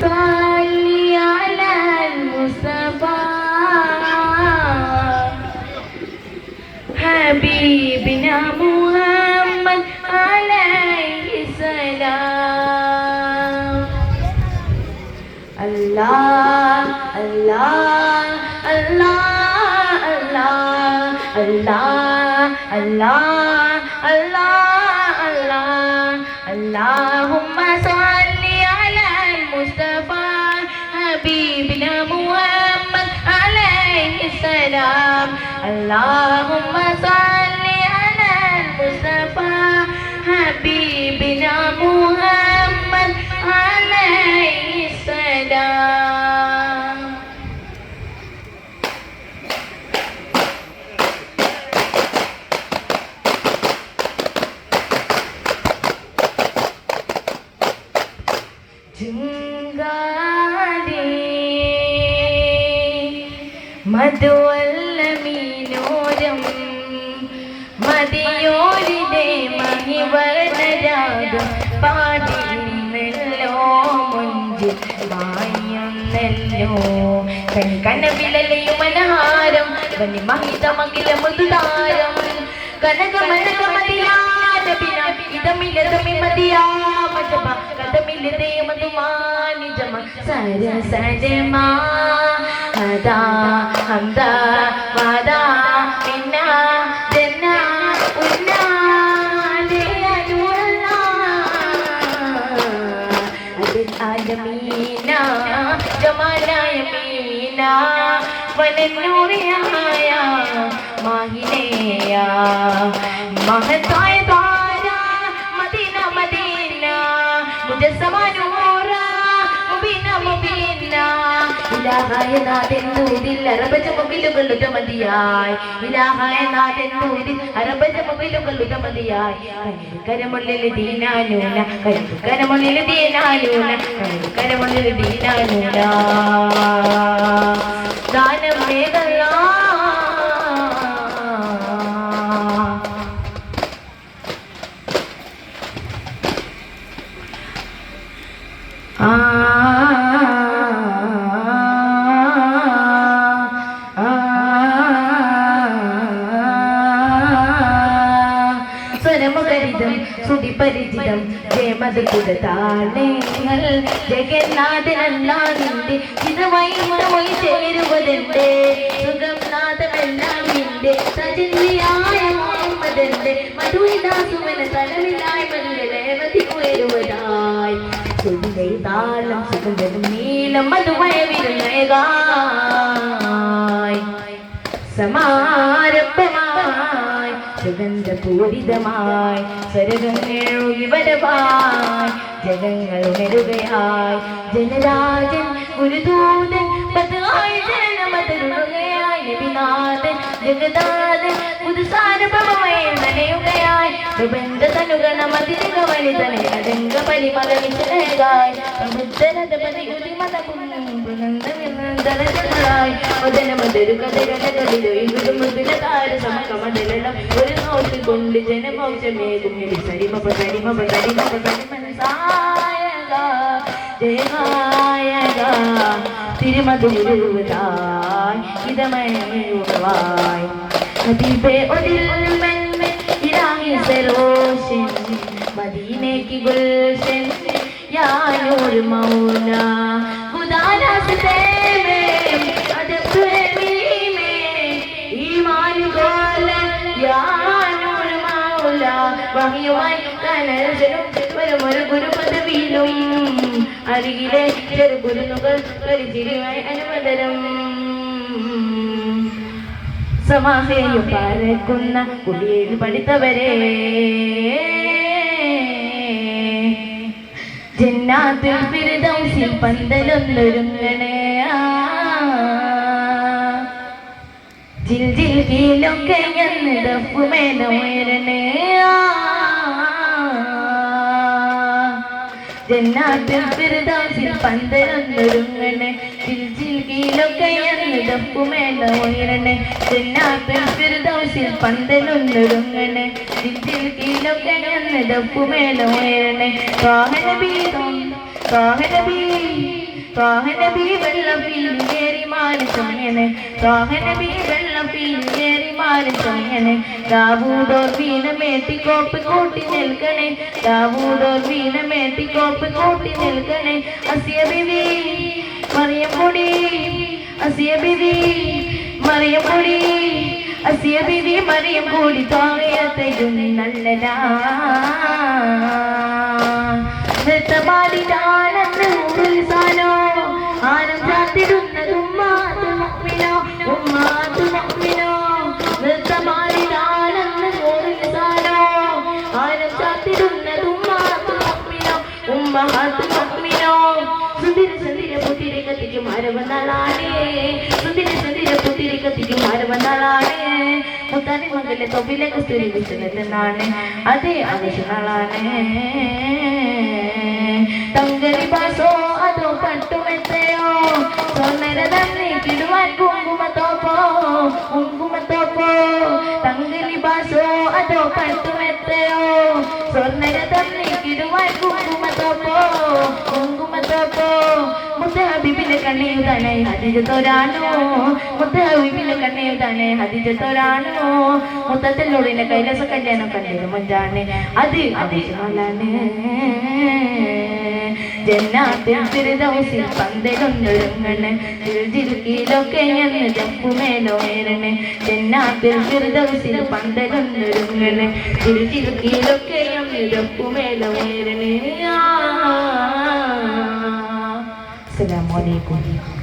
صلي على المصطفى حبيبي الله الله الله الله الله الله الله الله اللهم صل على المصطفى حبيبنا محمد عليه السلام. اللهم صل മധുവല്ല മധുവല്ലമീനോരം മതിയോരിതേ മഹിവർണരാഗം പാടിയുന്നല്ലോ മുഞ്ചിൽ മായുന്നല്ലോ. കനവിലലയും മനഹാരം വന്നി മഹിതമകില മൃദുതാരം സരസരമാ. ഹദാ ഹന്ത വാദാ മിന്ന മഹത്തായ താര മദീന മദീന മുജസ്സമാനൂറ ഇലാഹായ നാഥെന്നു ഇതിൽ അറബജ മൊബൈലുകൾ ഉടമതിയായി ഇലാഹായ നാഥെന്നു ഇതിൽ അറബജ മൊബൈലുകൾ ഉടമതിയായി കരമുള്ളിൽ ദീനാലൂല കരമുള്ളിൽ ദീനാലൂല കരമുള്ളിൽ ദീനാലൂല ദാനം മേഘ സുപരിതം സുതിപരിചിതം ജയമത് കുടതാളങ്ങൾ ജഗന്നാഥനല്ല നിന്റെ. ചിതമായി മണമായി ചേരുവതെന്റെ സുഖംനാഥനെല്ലാം നിന്റെ. സജന്യായ മോഹമ്മദന്റെ മധുവിനാസുവന തലവിലായി താളം സുഗന്ധവും നീളം മധുവയ വിരുന്നേകായി സമാ സുഗന്ധപൂരിതമായി സ്വരകങ്ങൾ ഒഴിവരമായി ജനങ്ങൾ ഉണരുകയായി ജനരാജൻ ഗുരുദൂതൻ പതായി ജനമതരുകയായി പുതുസാരഭവമായി നനയുകയായി. സുബന്ധ തനുഗണ മതിരക വനിതനെ അടങ്ക പരിമള വിശലകായി. മുതലകളായി മുതല മതൊരു കഥകളിൽ ഒഴിവിടും മുതല താര സമകമടലം ഒരു നോട്ട് കൊണ്ട് ജനമോക്ഷമേകും സരിമപ സരിമപ സരിമപ സരിമനസായക ജയമായക തിരുമതിരുവതായി ഇതമയുവായി ഹബീബേ ഒതിൽ മെൻമെ ഇറാഹി സരോഷൻ മദീനയ്ക്ക് ഗുൽഷൻ യാ നൂർ മൗലാ ഭംഗിയുമായി കനജനും വരും സമാഹയും പറക്കുന്ന കുടിയേറി പഠിത്തവരേ ജന്നാത്തിൽ ഫിർദൗസിൽ പന്തലൊന്നൊരുങ്ങണേ. ജിൽ ജിൽ കീലൊക്കെ എന്ന് ദഫുമേനുയരണേ ജന്നാത്തിൽ ഫിർദൗസിൽ പന്തലൊന്നൊരുങ്ങണേ ജിൽജിൽകിയിലൊക്കെ എന്ന് ദപ്പുമേല ഉയരണേ ജന്നാത്തിൽ ഫിർദൗസിൽ പന്തലൊന്നൊരുങ്ങണേ ജിൽജിൽകിയിലൊക്കെ എന്ന് ദപ്പുമേല ഉയരണേ വാഹനബീ വാഹനബീ വാഹനബീ വെള്ളം പീലിയേറി മാറി ചമയണേ വാഹനബീ വെള്ളം പീലിയേറി ചമയണേ ദാവൂദോർ വീണമേത്തി കോപ്പ് കൂട്ടി നിൽക്കണേ. ദാവൂദോർ വീണമേത്തി കോപ്പ് കൂട്ടി നിൽക്കണേ. അസിയ ബിവി മറിയം പൊടി അസിയ ബിവി മറിയം പൊടി അസിയ ബിവി മറിയം കൂടി താഴത്തെയും നല്ലതാ ഉമ്മാതു മുഅ്മിനോ സുന്ദര സുന്ദര പുത്തിരി കത്തിക്കും അരവനാളാണേ സുന്ദര സുന്ദര പുത്തിരി കത്തിക്കും അരവനാളാണേ മുത്താനി മകളെ തൊപ്പിലെ കസ്തൂരി വിളിച്ചെന്നാണ് അതേ ആവശ്യനാളാണേ തങ്കരി പാസോ അതോ പട്ടുമെത്തയോ സ്വർണര തന്നെ കിടുവാൻ കുങ്കുമത്തോപ്പോ? കുങ്കുമത്തോപ്പോ? തങ്കരി പാസോ അതോ പട്ടുമെത്തയോ സ്വർണര തന്നെ കിടുവാൻ കുങ്കുമത്തോപ്പോ കുങ്കുമത്തോപ്പോ മുത്ത ഹബീബിലെ കണ്ണയുതാനെ ഹദിജത്തോരാണോ മുത്ത ഹബീബിലെ കണ്ണയുതാനെ ഹദിജത്തോരാണോ മുത്തത്തിലൂടെ കൈലാസ കല്യാണം കണ്ടത് മുഞ്ചാണ്. ജന്നാത്തിൽ ഫിർദൗസിൽ പന്തലൊന്നൊരുങ്ങണ്. ജിൽജിൽക്കിലൊക്കെ എന്ന് ജപ്പുമേലോയരണേ ജന്നാത്തിൽ ഫിർദൗസിൽ പന്തലൊന്നൊരുങ്ങണ്. ജിൽജിൽക്കിലൊക്കെ എന്ന് ജപ്പുമേലോയരണേ അസ്സലാമു Assalamualaikum.